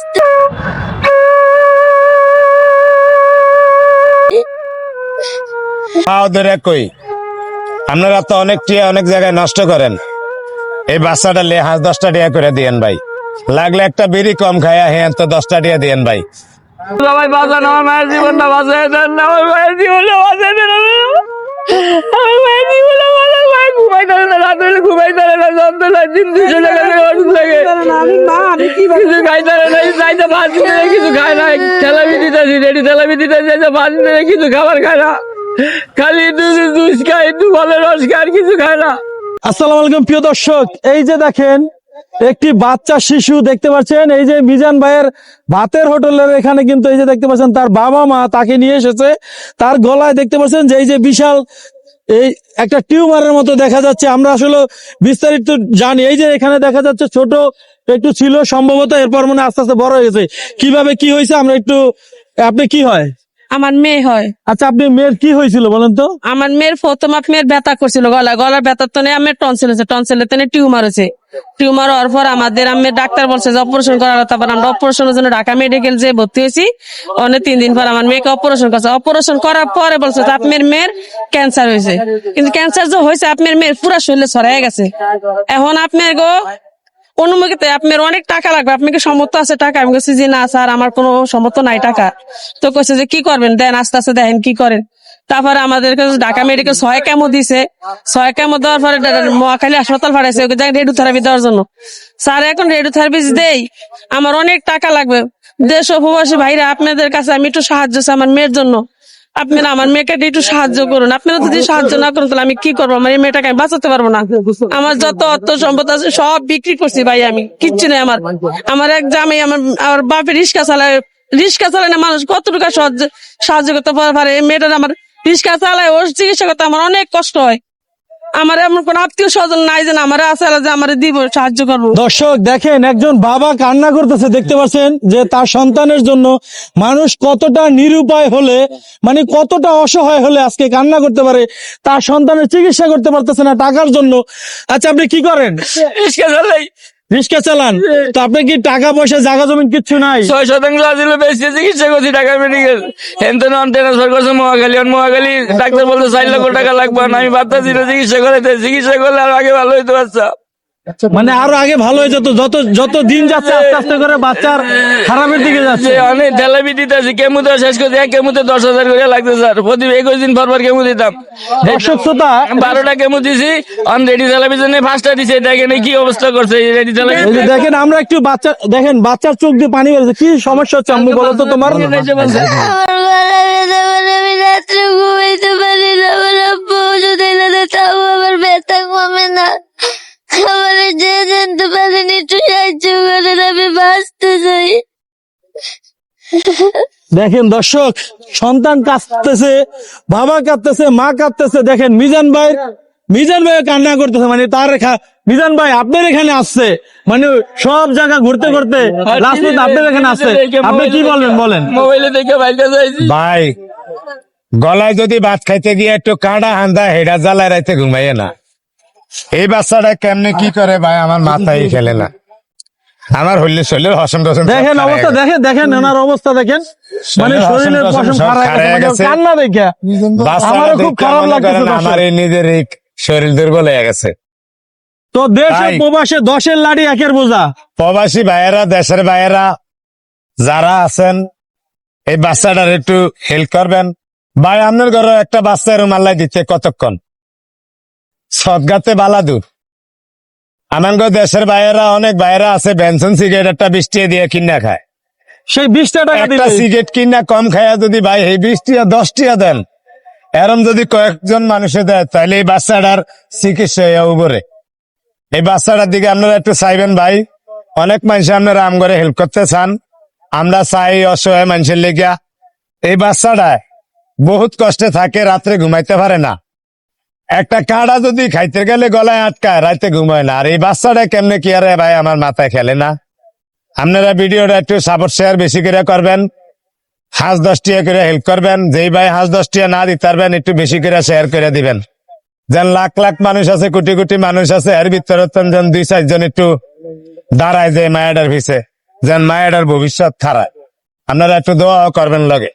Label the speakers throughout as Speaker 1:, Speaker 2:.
Speaker 1: বাঁচতে
Speaker 2: পাও ধরে কই? আপনারা তো অনেক টিয়া, অনেক জায়গায় নষ্ট করেন। এই বাচ্চাটা লে, হাঁস দশটা টিয়া করে দিয়েন ভাই। লাগলে একটা বিড়ি কম খায়া হ্যাঁ তো দশটা টিয়া দিয়েন ভাই।
Speaker 3: আমার মায়ের জীবনটা ধরে না যন্ত্রণা চিন্তা চলে গেছে ওষুধ কিছু খাই ধরে চাইতে ভাত দিতে কিছু খায় না তেলাবি দিতেছি রেডি তেলাবি দিতেছি ভাত দিতে কিছু খাবার খায় না। খালি দুধ দুধ খায় একটু ভালো রস খায় কিছু খায় না।
Speaker 4: আসসালামু আলাইকুম প্রিয় দর্শক। এই যে দেখেন একটি বাচ্চা শিশু দেখতে পাচ্ছেন এই যে মিজান ভাইয়ের ভাতের হোটেলের এখানে কিন্তু এই যে দেখতে পাচ্ছেন তার বাবা মা তাকে নিয়ে এসেছে। তার গলায় দেখতে পাচ্ছেন যে এই যে বিশাল এই একটা টিউমারের মতো দেখা যাচ্ছে। আমরা আসলে বিস্তারিত জানি। এই যে এখানে দেখা যাচ্ছে ছোট একটু ছিল, সম্ভবত এরপর মনে আস্তে আস্তে বড় হয়ে গেছে। কীভাবে কি হয়েছে, আমরা একটু আপনি কি হয়?
Speaker 5: আমার মেয়ে হয়।
Speaker 4: আচ্ছা আপনি মেয়ের কি হয়েছিল বলেন তো?
Speaker 5: আমার মেয়ের প্রথম মেয়ের ব্যথা করছিল গলা গলার ব্যথার তো নেই আমার টনসিল হয়েছে টনসিলের তো টিউমার হয়েছে। টিউমার হওয়ার পর আমাদের আমি ডাক্তার বলছে যে অপারেশন করার তারপর আমরা অপারেশনের জন্য ঢাকা মেডিকেল যে ভর্তি হয়েছি। অনেক তিন দিন পর আমার মেয়েকে অপারেশন করছে। অপারেশন করার পরে বলছে যে আপনার মেয়ের ক্যান্সার হয়েছে। কিন্তু ক্যান্সার যে হয়েছে আপনার মেয়ের পুরো শরীরে ছড়াই গেছে। এখন আপনার গো অনুমতিতে আপনার অনেক টাকা লাগবে। আপনাকে সমর্থ আছে টাকা। আমি বলছি যে, না স্যার, আমার কোনো সমর্থ নাই টাকা। তো কইছে যে, কি করবেন? দেন, আস্তে আস্তে দেখেন কি করেন। তারপরে আমাদের ঢাকা মেডিকেল ছয় কেমো দিছে। ছয় কেমো দেওয়ার পরে মহাখালী হাসপাতাল পাঠাইছে। ওকে রেডিও থেরাপি দেওয়ার জন্য। স্যার, এখন রেডিও থেরাপি দেই আমার অনেক টাকা লাগবে। দেশ উপবাসী ভাইরা, আপনাদের কাছে আমি একটু সাহায্য আমার মেয়ের জন্য। আপনারা আমার মেয়েকে একটু সাহায্য করুন। আপনারা যদি সাহায্য না করুন, তাহলে আমি কি করব? আমার এই মেয়েটাকে আমি বাঁচাতে পারব না। আমার যত অর্থ সম্পদ আছে, সব বিক্রি করছি ভাই আমি। কিচ্ছু নেই আমার। আমার এক জামাই, আমার আমার বাপের রিক্সা চালায়। রিক্সা চালায় না মানুষ কতটুকু টাকা সাহায্য সাহায্য করতে পারে? এই মেয়েটার আমার রিক্সা চালায়, ওর চিকিৎসা করতে আমার অনেক কষ্ট হয়। আমার এমন কোন আত্মীয় স্বজন নাই যে আমার আছে যে আমার দিব সাহায্য করব।
Speaker 4: দর্শক দেখেন একজন বাবা কান্না করতেছে দেখতে পাচ্ছেন যে তার সন্তানের জন্য মানুষ কতটা নিরুপায় হলে মানে কতটা অসহায় হলে আজকে কান্না করতে পারে তার সন্তানের চিকিৎসা করতে পারতেছে না টাকার জন্য। আচ্ছা আপনি কি করেন?
Speaker 3: রিক্সা
Speaker 4: চালান। তো আপনি কি টাকা পয়সা জায়গা জমিন কিচ্ছু নাই?
Speaker 3: ছয় শতাংশ আসলে বেশি চিকিৎসা করছি ঢাকা মেডিকেল হেনতে নন ট্রান্সফার করছে মহাখালী আর মহাখালী। ডাক্তার বলতে চার লক্ষ টাকা লাগবে না আমি বাচ্চা ছিল চিকিৎসা করাইতে চিকিৎসা করলে আর আগে ভালো হইতে বাচ্চা
Speaker 4: মানে আরও আগে ভালো হয়ে যেত যত যত দিন যাচ্ছে আস্তে আস্তে করে বাচ্চার খারাপের দিকে যাচ্ছে।
Speaker 3: অনেক ঠেলাবি দিতেছি কেমু দেওয়া শেষ করছি এক কেমুতে দশ হাজার করে লাগছে স্যার। প্রতি একুশ দিন পর পর কেমু দিতাম।
Speaker 4: দর্শক শ্রোতা
Speaker 3: বারোটা কেমু দিছি অন রেডি ঠেলাবির জন্য পাঁচটা দিছে দেখেন এই কি অবস্থা করছে রেডি ঠেলাবি
Speaker 4: দেখেন আমরা একটু বাচ্চা দেখেন বাচ্চার চোখ দিয়ে পানি বেরোচ্ছে কি সমস্যা হচ্ছে আম্মু বলো তো তোমার? দেখেন দর্শক সন্তান কাঁদতেছে বাবা কাঁদতেছে মা কাঁদতেছে। দেখেন মিজান ভাই মিজান ভাই কান্না করতেছে মানে তার রেখা- মিজান ভাই আপনার এখানে আসছে। মানে সব জায়গা ঘুরতে ঘুরতে লাস্ট আপনার এখানে আসছে। আপনি কি বলবেন বলেন
Speaker 3: মোবাইলে দেখে বাইরে যাইছি।
Speaker 2: ভাই গলায় যদি ভাত খাইতে গিয়ে একটু কাঁড়া হান্দা হেডা জ্বালায় রাইতে ঘুমাইয়ে না। এই বাচ্চাটা কেমনে কি করে ভাই আমার মাথায় খেলে না। আমার হইলে শরীরের হসম টসম
Speaker 4: দেখেন অবস্থা দেখেন দেখেন অবস্থা দেখেন। মানে
Speaker 2: শরীরের
Speaker 4: শরীরের
Speaker 2: পশম
Speaker 4: পশম খারাপ
Speaker 2: খারাপ হয়ে গেছে।
Speaker 4: কান্না দেখে আমারও খুব খারাপ লাগতেছে
Speaker 2: করেন
Speaker 4: দর্শক।
Speaker 2: আমার এই নিজের শরীর দুর্বল হয়ে গেছে।
Speaker 4: তো দেশ ও প্রবাসে দশের লাড়ি একের বোঝা।
Speaker 2: প্রবাসী ভাইয়েরা দেশের ভাইয়েরা যারা আছেন এই বাচ্চাটার একটু হেল্প করবেন। ভাই আপনার ঘরে একটা বাচ্চা এরম আল্লাহ দিচ্ছে কতক্ষণ? সদগাতে বালাদুর আমার ঘর দেশের ভাইয়েরা অনেক বাইরে আছে বেনসন সিগারেট একটা বৃষ্টি দিয়ে কিনা খায়।
Speaker 4: সেই বিশটা টাকা
Speaker 2: একটা সিগারেট কিনা কম খায় যদি ভাই এই দশ টিয়া দেন এরম যদি কয়েকজন মানুষে দেয় তাহলে এই বাচ্চাটার চিকিৎসা উপরে। এই বাচ্চাটার দিকে আপনারা একটু চাইবেন ভাই। অনেক মানুষ আপনারা আম করে হেল্প করতে চান। আমরা চাই অসহায় মানুষের লেগিয়া। এই বাচ্চাটা বহুত কষ্টে থাকে রাত্রে ঘুমাইতে পারে না। একটা কাঁড়া যদি খাইতে গেলে গলায় আটকায় রাতে ঘুমায় না। আর এই বাচ্চাটা কেমনে কি আরে ভাই আমার মাথায় খেলে না? আপনারা ভিডিওটা একটু সাপোর্ট শেয়ার বেশি করে করবেন। হাঁস দশ টিয়া করে হেল্প করবেন। যেই ভাই হাঁস দশ টিয়া না দিতে পারবেন, একটু বেশি করে শেয়ার করে দিবেন। যেন লাখ লাখ মানুষ আছে, কোটি কোটি মানুষ আছে, এর ভিতরে যেন দুই চারজন একটু দাঁড়ায় যে মায়াডার ভিসে যেন মায়ের ভবিষ্যৎ খারাপ আপনারা একটু দোয়া করবেন লগে।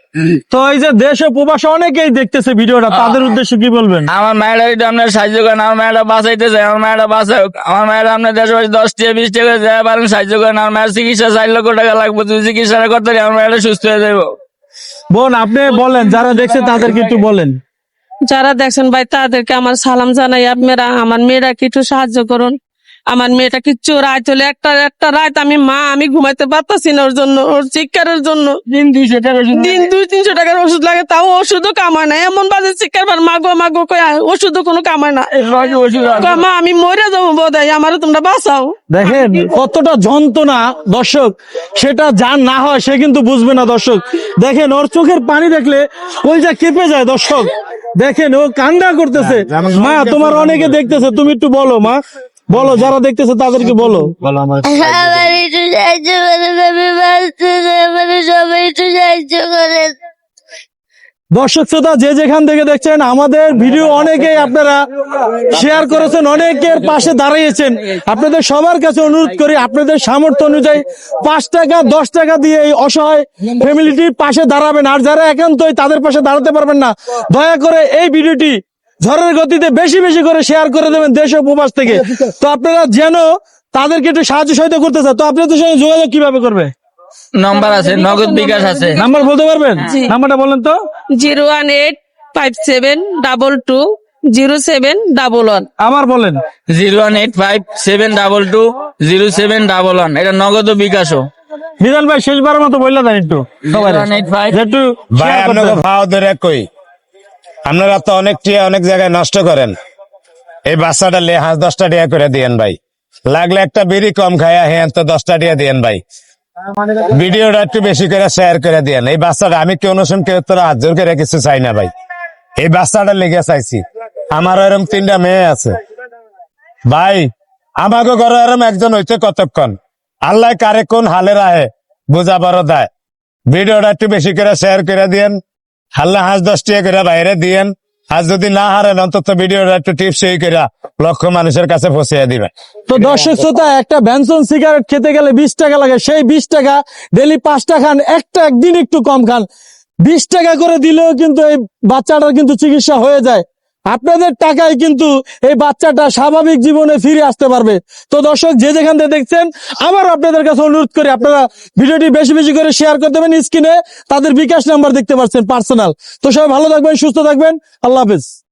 Speaker 4: তো এই যে দেশ ও প্রবাসে অনেকেই দেখতেছে ভিডিওটা তাদের উদ্দেশ্যে কি বলবেন?
Speaker 3: আমার মায়েরা যদি আপনার সাহায্য করেন আমার মায়েরা বাঁচাইতে চাই আমার মায়েরা বাঁচাও আমার মায়েরা আপনার দেশে বাড়ি দশ টাকা বিশ টাকা যায় পারেন সাহায্য করেন। আমার মায়ের চিকিৎসা চার লক্ষ টাকা লাগবে যদি চিকিৎসাটা করতে আমার মায়েরা সুস্থ হয়ে যাব
Speaker 4: বোন আপনি বলেন যারা দেখছে তাদেরকে একটু বলেন।
Speaker 5: যারা দেখছেন ভাই তাদেরকে আমার সালাম জানাই। আপনারা আমার মেয়েরা একটু সাহায্য করুন। আমার মেয়েটা কিচ্ছু রাত হলে একটা একটা রাত আমি মা আমি ঘুমাইতে পারতাছি না ওর জন্য ওর চিৎকারের জন্য।
Speaker 3: দিন দুইশো টাকা
Speaker 5: দিন দুই তিনশো টাকার ওষুধ লাগে তাও ওষুধও কামায় না। এমন বাজে চিৎকার পার মাগো মাগো কয় ওষুধও কোনো কামায় না। মা আমি মরে যাব বোধ হয় আমারও তোমরা বাঁচাও।
Speaker 4: দেখেন কতটা যন্ত্রণা দর্শক সেটা যার না হয় সে কিন্তু বুঝবে না দর্শক। দেখেন ওর চোখের পানি দেখলে ওই যা কেঁপে যায় দর্শক। দেখেন ও কান্না করতেছে। মা তোমার অনেকে দেখতেছে তুমি একটু বলো মা। বলো যারা দেখতেছে তাদেরকে বলো।
Speaker 1: আমার একটু সাহায্য করেন আমি বাঁচতে চাই সবাই একটু সাহায্য করেন।
Speaker 4: দর্শক শ্রোতা যে যেখান থেকে দেখছেন আমাদের ভিডিও অনেকেই আপনারা শেয়ার করেছেন অনেকের পাশে দাঁড়িয়েছেন। আপনাদের সবার কাছে অনুরোধ করি আপনাদের সামর্থ্য অনুযায়ী পাঁচ টাকা দশ টাকা দিয়ে এই অসহায় ফ্যামিলিটির পাশে দাঁড়াবেন। আর যারা একান্তই তাদের পাশে দাঁড়াতে পারবেন না দয়া করে এই ভিডিওটি ঝড়ের গতিতে বেশি বেশি করে শেয়ার করে দেবেন দেশ ও প্রবাস থেকে। তো আপনারা যেন তাদেরকে একটু সাহায্য সহায়তা করতে চান তো আপনাদের সঙ্গে যোগাযোগ কীভাবে করবে?
Speaker 3: নাম্বার আছে নগদ বিকাশ আছে।
Speaker 4: নাম্বার বলতে পারবেন? নাম্বারটা বলেন তো।
Speaker 5: Zero one eight five seven double two zero seven double one.
Speaker 4: আমার বলেন।
Speaker 3: Zero one eight five seven double two zero seven double one. এটা নগদ ও বিকাশও।
Speaker 4: মিজান ভাই শেষবারের মতো বললেন একটু। সবাই
Speaker 3: জিরো ওয়ান এইট ফাইভ
Speaker 4: একটু
Speaker 2: ভাই। আপনাকে ভাও ধরে কই? আপনারা তো অনেক টিয়া, অনেক জায়গায় নষ্ট করেন। এই বাচ্চাটা লে, হাঁস দশটা টিয়া করে দিয়েন ভাই। লাগলে একটা বিড়ি কম খায়া হ্যাঁ তো দশটা টিয়া দিয়েন ভাই। ভিডিওটা একটু বেশি করে শেয়ার করে দিয়েন। এই বাচ্চাটা, আমি কেউ নতুন কেউ তোরা হাত জোর করে কিছু চাই না ভাই। এই বাচ্চাটা লেগে চাইছি। আমার এরম তিনটা মেয়ে আছে। ভাই আমাকে ঘরে এরম একজন হইতে কতক্ষণ? আল্লাহ কারে কোন হালে রাহে, বুঝা বড় দেয়। ভিডিওটা একটু বেশি করে শেয়ার করে দিয়েন। হাল্লা হাঁস দশ টাকা করে বাইরে দিয়েন। হাঁস যদি না হারেন, অন্তত ভিডিও একটু টিপস এই করে লক্ষ মানুষের কাছে পৌঁছে দিবেন।
Speaker 4: তো দর্শক শ্রোতা, একটা ভ্যানসন সিগারেট খেতে গেলে বিশ টাকা লাগে। সেই বিশ টাকা ডেলি পাঁচটা খান, একটা একদিন একটু কম খান। বিশ টাকা করে দিলেও কিন্তু এই বাচ্চাটার কিন্তু চিকিৎসা হয়ে যায়। আপনাদের টাকায় কিন্তু এই বাচ্চাটা স্বাভাবিক জীবনে ফিরে আসতে পারবে। তো দর্শক, যে যেখান থেকে দেখছেন আবার আপনাদের কাছে অনুরোধ করি, আপনারা ভিডিওটি বেশি বেশি করে শেয়ার করে দেবেন স্ক্রিনে তাদের বিকাশ নাম্বার দেখতে পাচ্ছেন পার্সোনাল তো সবাই ভালো থাকবেন, সুস্থ থাকবেন। আল্লাহ হাফেজ।